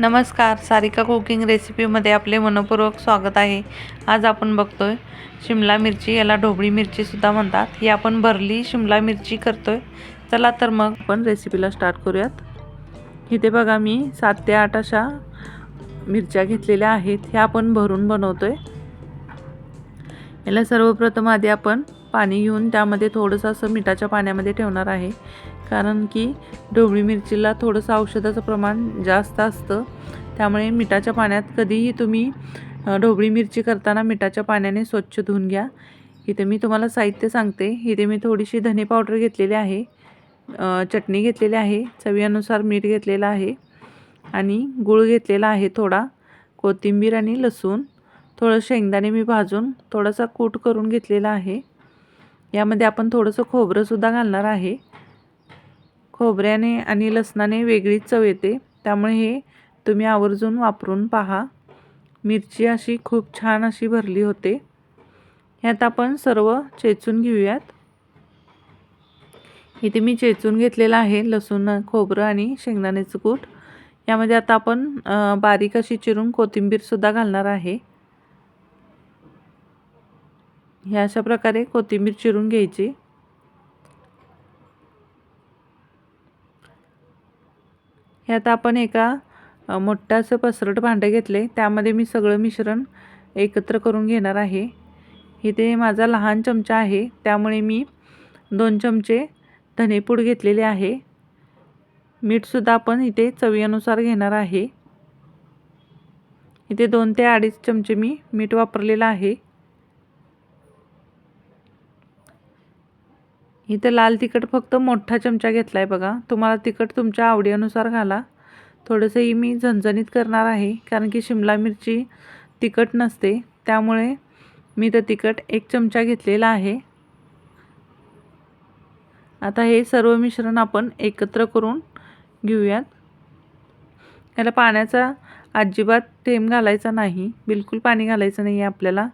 नमस्कार सारिका कुकिंग रेसिपीमध्ये आपले मनपूर्वक स्वागत आहे. आज आपण बघतोय शिमला मिरची याला ढोबळी मिरचीसुद्धा म्हणतात. ही आपण भरली शिमला मिरची करतोय. चला तर मग आपण रेसिपीला स्टार्ट करूयात. इथे बघा मी सात ते आठ अशा मिरच्या घेतलेल्या आहेत. ह्या आपण भरून बनवतोय. याला सर्वप्रथम आधी आपण पाणी घेऊन त्यामध्ये थोडंसं असं मिठाच्या पाण्यामध्ये ठेवणार आहे. कारण की ढोबळी मिरचीला थोडंसं औषधाचं प्रमाण जास्त असतं. त्यामुळे मिठाच्या पाण्यात कधीही तुम्ही ढोबळी मिरची करताना मिठाच्या पाण्याने स्वच्छ धुवून घ्या. इथे मी तुम्हाला साहित्य सांगते. इथे मी थोडीशी धने पावडर घेतलेली आहे. चटणी घेतलेली आहे. चवीनुसार मीठ घेतलेलं आहे. आणि गूळ घेतलेला आहे थोडा. कोथिंबीर आणि लसूण. थोडं शेंगदाणे मी भाजून थोडासा कूट करून घेतलेला आहे. यामध्ये आपण थोडंसं खोबरंसुद्धा घालणार आहे. खोबऱ्याने आणि लसणाने वेगळीच चव येते. त्यामुळे हे तुम्ही आवर्जून वापरून पहा. मिरची अशी खूप छान अशी भरली होते. ह्यात आपण सर्व चेचून घेऊयात. इथे मी चेचून घेतलेलं आहे लसूण खोबरं आणि शेंगदाण्याचं कूट. यामध्ये आता आपण बारीक अशी चिरून कोथिंबीरसुद्धा घालणार आहे. ह्या अशा प्रकारे कोथिंबीर चिरून घ्यायची. ह्यात आपण एका अ, पसरट भांडं घेतले. त्यामध्ये मी सगळं मिश्रण एकत्र करून घेणार आहे. इथे माझा लहान चमचा आहे. त्यामुळे मी दोन चमचे धनेपूड घेतलेले आहे. मीठसुद्धा आपण इथे चवीनुसार घेणार आहे. इथे दोन ते अडीच चमचे मी मीठ वापरलेलं आहे. इथं लाल तिखट फक्त मोठा चमचा घेतला आहे बघा. तुम्हाला तिखट तुमच्या आवडीनुसार घाला. थोडंसंही मी झणझणीत करणार आहे कारण की शिमला मिरची तिखट नसते. त्यामुळे मी तर तिखट एक चमचा घेतलेला आहे. आता हे सर्व मिश्रण आपण एकत्र करून घेऊयात. याला पाण्याचा अजिबात थेंब घालायचा नाही. बिलकुल पाणी घालायचं नाही आहे आपल्याला.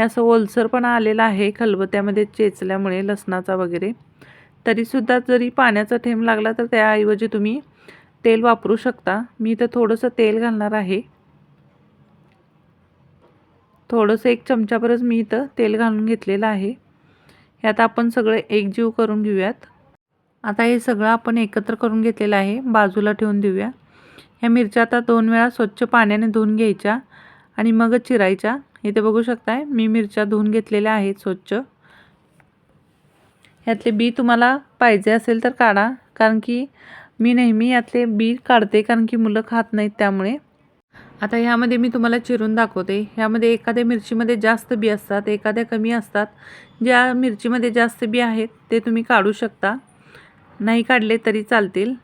हे असं ओलसरपणा आलेलं आहे खलबत्यामध्ये चेचल्यामुळे लसणाचा वगैरे. तरीसुद्धा जरी पाण्याचा थेंब लागला तर त्याऐवजी तुम्ही तेल वापरू शकता. मी इथं थोडंसं तेल घालणार आहे. थोडंसं एक चमच्यापरच मी इथं तेल घालून घेतलेलं आहे. ह्यात आपण सगळं एकजीव करून घेऊयात. आता हे सगळं आपण एकत्र करून घेतलेलं आहे. बाजूला ठेवून देऊया. ह्या मिरच्या आता दोन वेळा स्वच्छ पाण्याने धुवून घ्यायच्या आणि मगच चिरायच्या. इथे बघू शकताय मी मिरच्या धुवून घेतलेल्या आहेत स्वच्छ. ह्यातले बी तुम्हाला पाहिजे असेल तर काढा कारण की मी नेहमी यातले बी काढते कारण की मुलं खात नाहीत त्यामुळे. आता ह्यामध्ये मी तुम्हाला चिरून दाखवते. ह्यामध्ये एखाद्या मिरचीमध्ये जास्त बी असतात एखाद्या कमी असतात. ज्या मिरचीमध्ये जास्त बी आहेत ते तुम्ही काढू शकता. नाही काढले तरी चालतील.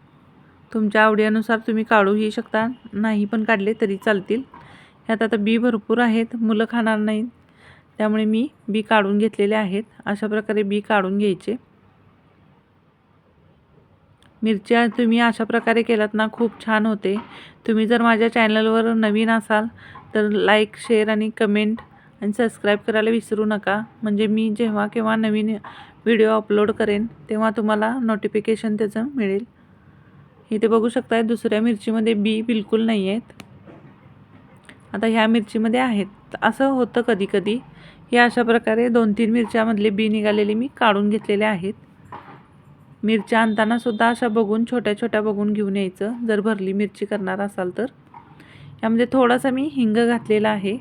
तुमच्या आवडीनुसार तुम्ही काढूही शकता नाही पण काढले तरी चालतील. ह्यात आता बी भरपूर आहेत मुलं खाणार नाहीत. त्यामुळे मी बी काढून घेतलेले आहेत. अशा प्रकारे बी काढून घ्यायचे. मिरच्या तुम्ही अशा प्रकारे केलात ना खूप छान होते. तुम्ही जर माझ्या चॅनलवर नवीन असाल तर लाईक शेअर आणि कमेंट आणि सबस्क्राईब करायला विसरू नका. म्हणजे मी जेव्हा केव्हा नवीन व्हिडिओ अपलोड करेन तेव्हा तुम्हाला नोटिफिकेशन त्याचं मिळेल. इथे बघू शकताय दुसऱ्या मिरचीमध्ये बी बिलकुल नाही आहेत आता ह्या मिरचीमध्ये आहेत. असं होतं कधी कधी हे अशा प्रकारे दोन तीन मिरच्यामधले बी निघालेले मी काढून घेतलेले आहेत. मिरच्या आणताना सुद्धा अशा बघून छोट्या छोट्या बघून घेऊन यायचं. जर भरली मिरची करणार असाल तर. यामध्ये थोडासा मी हिंग घातलेला आहे.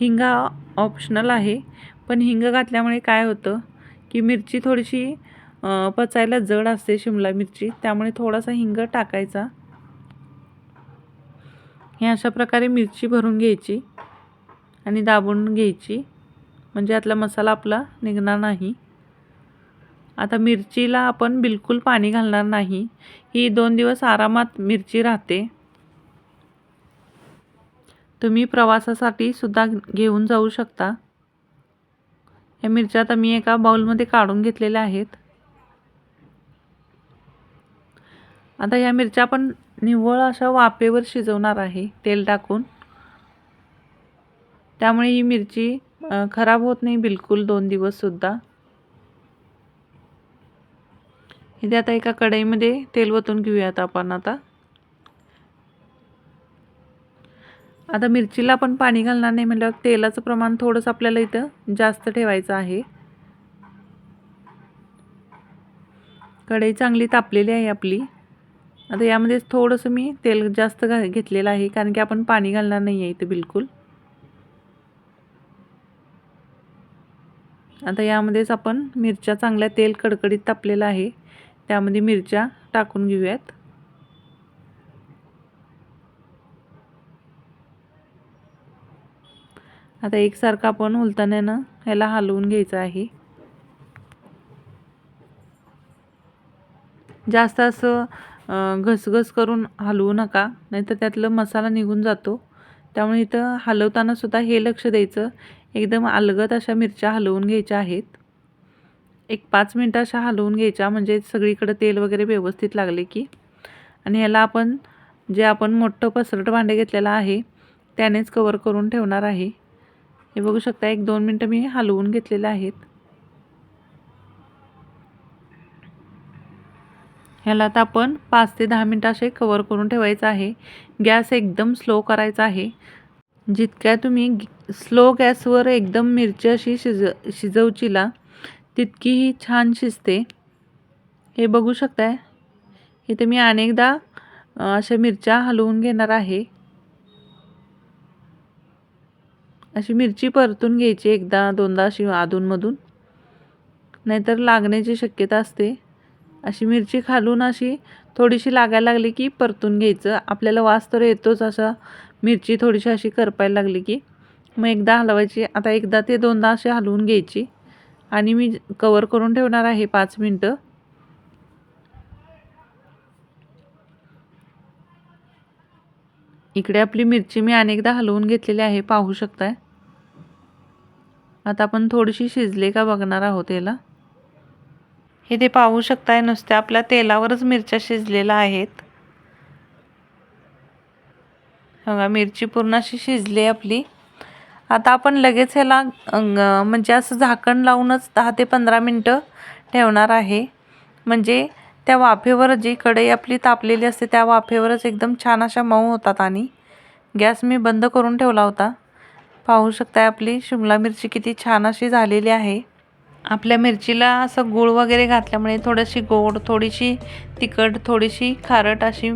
हिंग हा ऑप्शनल आहे. पण हिंग घातल्यामुळे काय होतं की मिरची थोडीशी पचायला जड असते शिमला मिरची. त्यामुळे थोडासा हिंग टाकायचा. हे अशा प्रकारे मिरची भरून घ्यायची आणि दाबून घ्यायची. म्हणजे यातला मसाला आपला निघणार नाही. आता मिरचीला आपण बिलकुल पाणी घालणार नाही. ही दोन दिवस आरामात मिरची राहते. तुम्ही प्रवासासाठी सुद्धा घेऊन जाऊ शकता. या मिरच्या आता मी एका बाऊलमध्ये काढून घेतलेल्या आहेत. आता या मिरच्या आपण निव्वळ अशा वाफेवर शिजवणार आहे. तेल टाकून. त्यामुळे ही मिरची खराब होत नाही बिलकुल दोन दिवससुद्धा इथे आता एका कढईमध्ये तेल ओतून घेऊयात आपण आता. आता मिरचीला पण पाणी घालणार नाही म्हटल्यावर तेलाचं प्रमाण थोडंसं आपल्याला इथं जास्त ठेवायचं आहे. कढई चांगली तापलेली आहे आपली. आता यामध्ये थोडंसं मी तेल जास्त घा घेतलेलं आहे कारण की आपण पाणी घालणार नाही आहे इथे बिलकुल. आता यामध्येच आपण मिरच्या चांगल्या तेल कडकडीत तापलेलं आहे. त्यामध्ये मिरच्या टाकून घेऊयात. आता एकसारखं आपण उलताण्यानं ह्याला हलवून घ्यायचं आहे. जास्त असं घसघस करून हलवू नका नाहीतर त्यातलं मसाला निघून जातो. त्यामुळे इथं हलवताना सुद्धा हे लक्ष द्यायचं. एकदम अलगद अशा मिरच्या हलवून घ्यायच्या आहेत. एक पाच मिनटं अशा हलवून घ्यायच्या म्हणजे सगळीकडं तेल वगैरे व्यवस्थित लागले की. आणि ह्याला आपण जे आपण मोठं पसरट भांडे घेतलेलं आहे त्यानेच कवर करून ठेवणार आहे. हे बघू शकता एक दोन मिनटं मी हलवून घेतलेले आहेत. ह्याला आता आपण पाच ते दहा मिनटं असे कवर करून ठेवायचं आहे. गॅस एकदम स्लो करायचा आहे. जितक्या तुम्ही स्लो गॅसवर एकदम मिरची अशी शिज शिजवचीला तितकी ही छान शिजते. हे बघू शकताय. इथे मी अनेकदा अशा मिरच्या हलवून घेणार आहे. अशी मिरची परतून घ्यायची एकदा दोनदा अशी अधूनमधून. नाहीतर लागण्याची शक्यता असते. अशी मिरची खालून अशी थोडीशी लागायला लागली की परतून घ्यायचं. आपल्याला वास तर येतोच असा. मिरची थोडीशी अशी करपायला लागली की. मग एकदा हलवायची. आता एकदा ते दोनदा असे हलवून घ्यायची. आणि मी कवर करून ठेवणार आहे पाच मिनटं. इकडे आपली मिरची मी अनेकदा हलवून घेतलेली आहे. पाहू शकताय? आता आपण थोडीशी शिजले का बघणार आहोत याला. इथे पाहू शकताय नुसत्या आपल्या तेलावरच मिरच्या शिजलेल्या आहेत. बघा मिरची पूर्ण अशी शिजली आपली. आता आपण लगेच ह्याला म्हणजे असं झाकण लावूनच दहा ते पंधरा मिनटं ठेवणार आहे. म्हणजे त्या वाफेवर जी कढई आपली तापलेली असते त्या वाफेवरच एकदम छान अशा मऊ होतात आणि गॅस मी बंद करून ठेवला होता. पाहू शकताय आपली शिमला मिरची किती छान अशी झालेली आहे. आपल्या मिरचीला असं गूळ वगैरे घातल्यामुळे थोडीशी गोड थोडीशी तिखट थोडीशी खारट अशी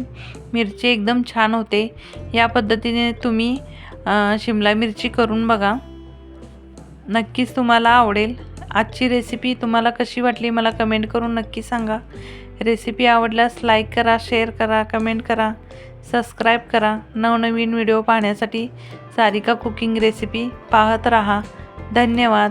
मिरची एकदम छान होते. या पद्धतीने तुम्ही शिमला मिरची करून बघा. नक्कीच तुम्हाला आवडेल. आजची रेसिपी तुम्हाला कशी वाटली मला कमेंट करून नक्की सांगा. रेसिपी आवडल्यास लाईक करा शेअर करा कमेंट करा सबस्क्राईब करा. नवनवीन व्हिडिओ पाहण्यासाठी सारिका कुकिंग रेसिपी पाहत रहा. धन्यवाद.